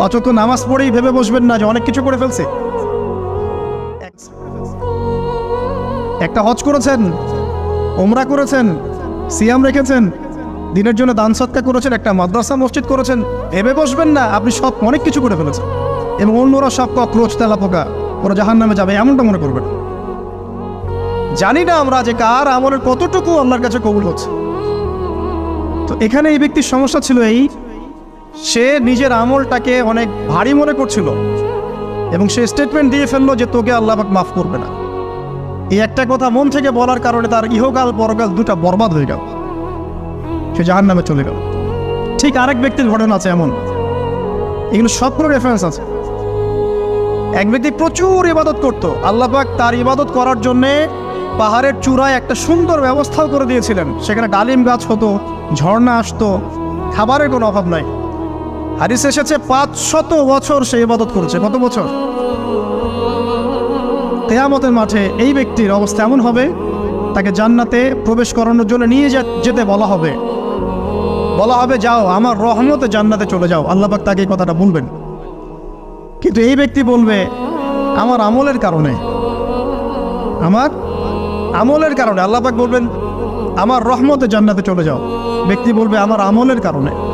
অচক্ষ নামাজ পড়েই ভেবে বসবেন না যে অনেক কিছু করে ফেলছে। একটা হজ করেছেন ওমরা করেছেন, সিয়াম রেখেছেন, দিনের জন্য দান সৎকা করেছেন, একটা মাদ্রাসা, মসজিদ করেছেন, ভেবে বসবেন না, আপনি সব অনেক কিছু করে ফেলেছেন। এবং অন্যরা সব কক্রোচ তেলা পোকা, ওরা জাহান নামে যাবে, এমনটা মনে করবেন। জানি না আমরা যে কার আমলের কতটুকু আল্লাহর কাছে কবুল হচ্ছে। তো এখানে এই ব্যক্তির সমস্যা ছিল এই সে নিজের আমলটাকে অনেক ভারী মনে করছিল এবং সে স্টেটমেন্ট দিয়ে ফেলল যে তোকে আল্লাহবাক মাফ করবে না। এই একটা কথা মন থেকে বলার কারণে তার ইহকাল পরকাল দুটা বরবাদ হয়ে গেল। সে জাহান নামে চলে গেল। ঠিক আরেক ব্যক্তির ঘটনা আছে এমন। এগুলো সবগুলো রেফারেন্স আছে। এক ব্যক্তি প্রচুর ইবাদত করত। আল্লাহ পাক তার ইবাদত করার জন্যে পাহাড়ের চূড়ায় একটা সুন্দর ব্যবস্থাও করে দিয়েছিলেন। সেখানে ডালিম গাছ হতো, ঝর্ণা আসতো, খাবারের কোনো অভাব নাই। হারিস এসেছে পাঁচ শত বছর সে ইবাদত করেছে। কত বছর? কেয়ামতের মাঠে এই ব্যক্তির অবস্থা এমন হবে, তাকে জান্নাতে প্রবেশ করানোর জন্য নিয়ে যেতে বলা হবে। বলা হবে, যাও, আমার রহমতে জান্নাতে চলে যাও। আল্লাহবাক তাকে এই কথাটা বলবেন। কিন্তু এই ব্যক্তি বলবে, আমার আমলের কারণে। আমার আমলের কারণে। আল্লাহবাক বলবেন, আমার রহমতে জান্নাতে চলে যাও। ব্যক্তি বলবে, আমার আমলের কারণে।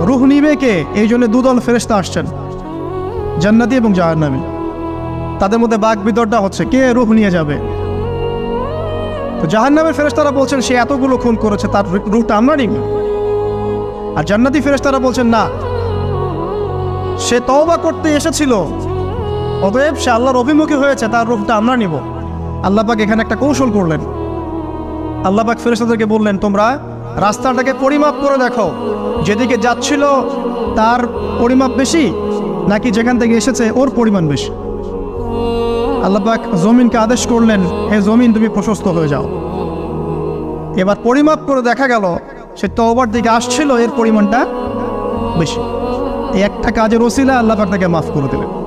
রুহ নিবে কে? এই জন্য দুদল ফেরেস্তা আসছেন। জান্নাতি এবং জাহান্নামী। তাদের মধ্যে বাঘ বিতরটা হচ্ছে, কে রুহ নিয়ে যাবে? তো জাহান্নামের ফেরেস্তারা বলছেন, সে এতগুলো খুন করেছে, তার রূপটা আমরা নিব। আর জান্নাতি ফেরেশতারা বলছেন, না। সে তওবা করতে এসেছিল, অতএব সে আল্লাহর অভিমুখী হয়েছে, তার রূপটা আমরা নিব। আল্লাহ পাক এখানে একটা কৌশল করলেন। আল্লাহ পাক ফেরেশতাদেরকে বললেন, তোমরা রাস্তাটাকে পরিমাপ করে দেখো। যেদিকে যাচ্ছিল তার পরিমাপ বেশি, নাকি যেখান থেকে এসেছে ওর পরিমাণ বেশি। আল্লাহ পাক জমিনকে আদেশ করলেন, হে জমিন, তুমি প্রশস্ত হয়ে যাও। এবার পরিমাপ করে দেখা গেল, সে তওবার দিকে আসছিল, এর পরিমাণটা বেশি। এই একটা কাজের ওসিলা আল্লাহ পাক তাকে মাফ করে দিলেন।